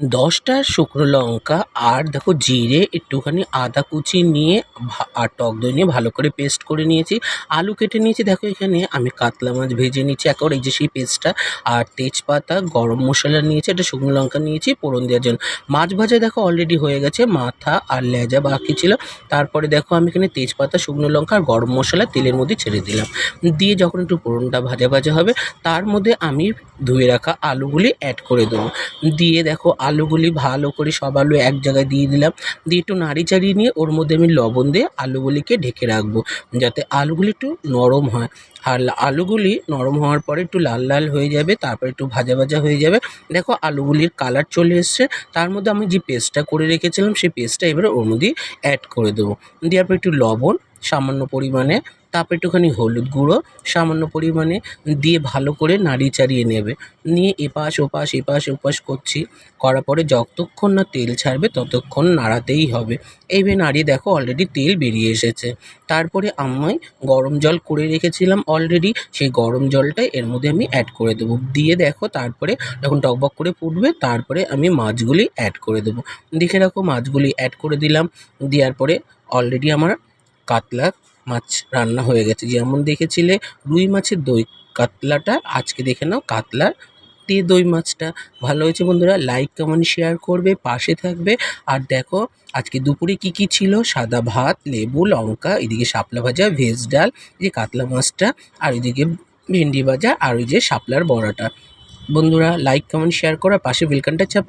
দশটা শুকনো লঙ্কা আর দেখো জিরে, একটুখানি আদা কুচি নিয়ে আর টক দই নিয়ে ভালো করে পেস্ট করে নিয়েছি। আলু কেটে নিয়েছি, দেখো এখানে আমি কাতলা মাছ ভেজে নিয়েছি একবার এই যে সেই পেস্টটা আর তেজপাতা, গরম মশলা নিয়েছি, একটা শুকনো লঙ্কা নিয়েছি পোড়ন দেওয়ার জন্য। মাছ ভাজা দেখো অলরেডি হয়ে গেছে, মাথা আর লেজা বাকি ছিল। তারপরে দেখো আমি এখানে তেজপাতা, শুকনো লঙ্কা আর গরম মশলা তেলের মধ্যে ছেড়ে দিলাম। দিয়ে যখন একটু পোড়নটা ভাজা ভাজা হবে, তার মধ্যে আমি ধুয়ে রাখা আলুগুলি অ্যাড করে দেবো। দিয়ে দেখো আলুগুলি ভালো করে সব আলু এক জায়গায় দিয়ে দিলাম। দিয়ে একটু নাড়ি চাড়িয়ে নিয়ে ওর মধ্যে আমি লবণ দিয়ে আলুগুলিকে ঢেকে রাখব যাতে আলুগুলি একটু নরম হয়। আর আলুগুলি নরম হওয়ার পরে একটু লাল লাল হয়ে যাবে, তারপর একটু ভাজা ভাজা হয়ে যাবে। দেখো আলুগুলির কালার চলে এসছে। তার মধ্যে আমি যে পেস্টটা করে রেখেছিলাম, সেই পেস্টটা এবারে ওর মধ্যে অ্যাড করে দেবো। দেওয়ার পর একটু লবণ সামান্য পরিমাণে, তারপর একটুখানি হলুদ গুঁড়ো সামান্য পরিমাণে দিয়ে ভালো করে নাড়িয়ে চাড়িয়ে নেবে। নিয়ে এপাশ ওপাশ এপাশ ওপাশ করছি, করার পরে যতক্ষণ না তেল ছাড়বে ততক্ষণ নাড়াতেই হবে। এইভাবে নাড়িয়ে দেখো অলরেডি তেল বেরিয়ে এসেছে। তারপরে আমি গরম জল করে রেখেছিলাম অলরেডি সেই গরম জলটা এর মধ্যে আমি অ্যাড করে দেবো। দিয়ে দেখো তারপরে যখন টকবক করে ফুটবে, তারপরে আমি মাছগুলি অ্যাড করে দেবো। দেখে রাখো মাছগুলি অ্যাড করে দিলাম, দেওয়ার পরে অলরেডি আমার কাতলা মাছ রান্না হয়ে গেছে। যেমন দেখেছিলে, রুই মাছের দই। কাতলাটা আজকে দেখে নাও কাতলা দিয়ে দই মাছটা। ভালো হয়েছে বন্ধুরা লাইক কমেন্ট শেয়ার করবে, পাশে থাকবে। আর দেখো, আজকে দুপুরে কি কি ছিল? সাদা ভাত, লেবু, লঙ্কা, এদিকে শাপলা ভাজা ভেজ ডাল, এই যে কাতলা মাছটা, আর এদিকে ভেন্ডি ভাজা, আর ওই যে শাপলার বড়াটা। বন্ধুরা লাইক কমেন্ট শেয়ার করো পাশে বেলকানটা চাপিয়ে